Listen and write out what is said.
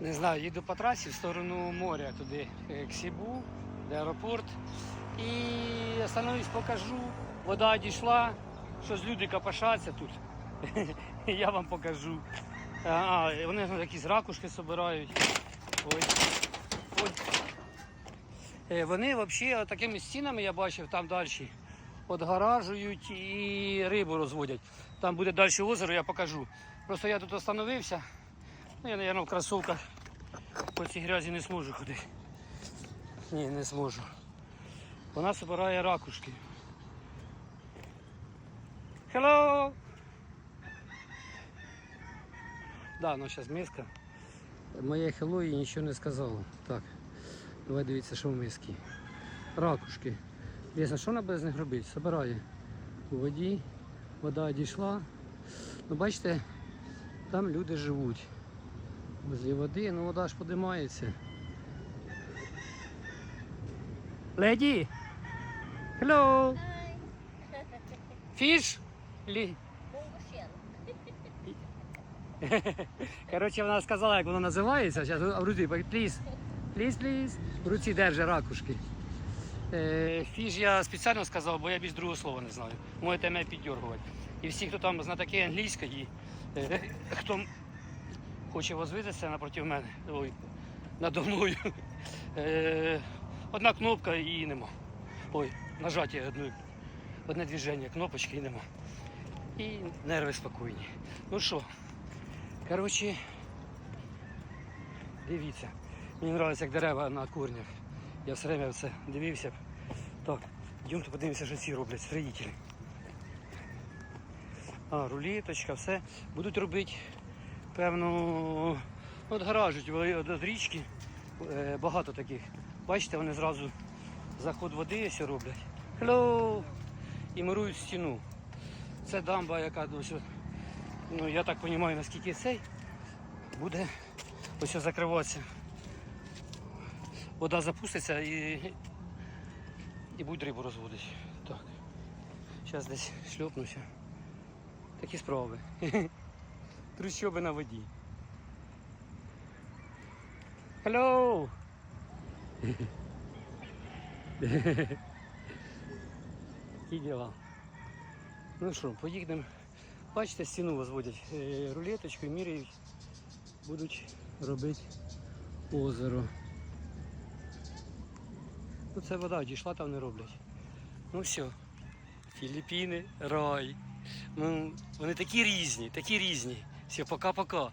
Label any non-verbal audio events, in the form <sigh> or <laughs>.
Не знаю, їду по трасі в сторону моря, туди е, к Сібу, де аеропорт. І остановлюсь, покажу. Вода дійшла, щось люди копошаться тут. <laughs> Я вам покажу. А, вони якісь ракушки збирають. Ой. Ой. Е, Вони взагалі такими стінами я бачив там далі. Отгаражують і рибу розводять. Там буде далі озеро, я покажу. Просто я тут остановився. Ну, я, мабуть, в кросовках по цій грязі не зможу ходити. Ні, не зможу. Вона збирає ракушки. Hello! Да, ну зараз миска. Моє хелло їй нічого не сказало. Так, давай дивіться, що в мискі. Ракушки. Ясно, що вона без них робить? Собирає у воді, вода дійшла. Ну, бачите, там люди живуть. Возле води, ну вода ж подимається. Леді! Hello! Fish? Лі... Коротше, вона сказала, як воно називається. Зараз в руці, please, please, please. В руці держи ракушки. Е, Фіш я спеціально сказав, бо я більш другого слова не знаю. Можете мене піддергувати. І всі, хто там знатоки англійської, е, хто хоче возвитися напроти мене, ой, надо мною. Е, одна кнопка і її нема. Ой, нажаття одної, одне движення, кнопочки і нема. І нерви спокійні. Ну що, коротше, дивіться. Мені подобається, як дерева на курнях. Я все время це дивився. Так, йдемте подивимося, що ці роблять строїтелі. А, рулеточка, все. Будуть робити, певно, от гаражуть від річки. е, Багато таких. Бачите, вони зразу заход води все роблять. Hello! І мирують стіну. Це дамба, яка ну я так розумію, наскільки цей буде ось закриватися. Вода запуститься і, і будуть рибу розводити. Так. Зараз десь шльопнуся. Такі справи. <laughs> Трущоби на воді. Hello! Які діла? Ну що, поїдемо. Бачите, стіну возводять е, рулеточкою, міряють, будуть робити озеро. Ну це вода дійшла, там не роблять. Ну все. Філіппіни, рай. Ну, вони такі різні, такі різні. Все, пока-пока.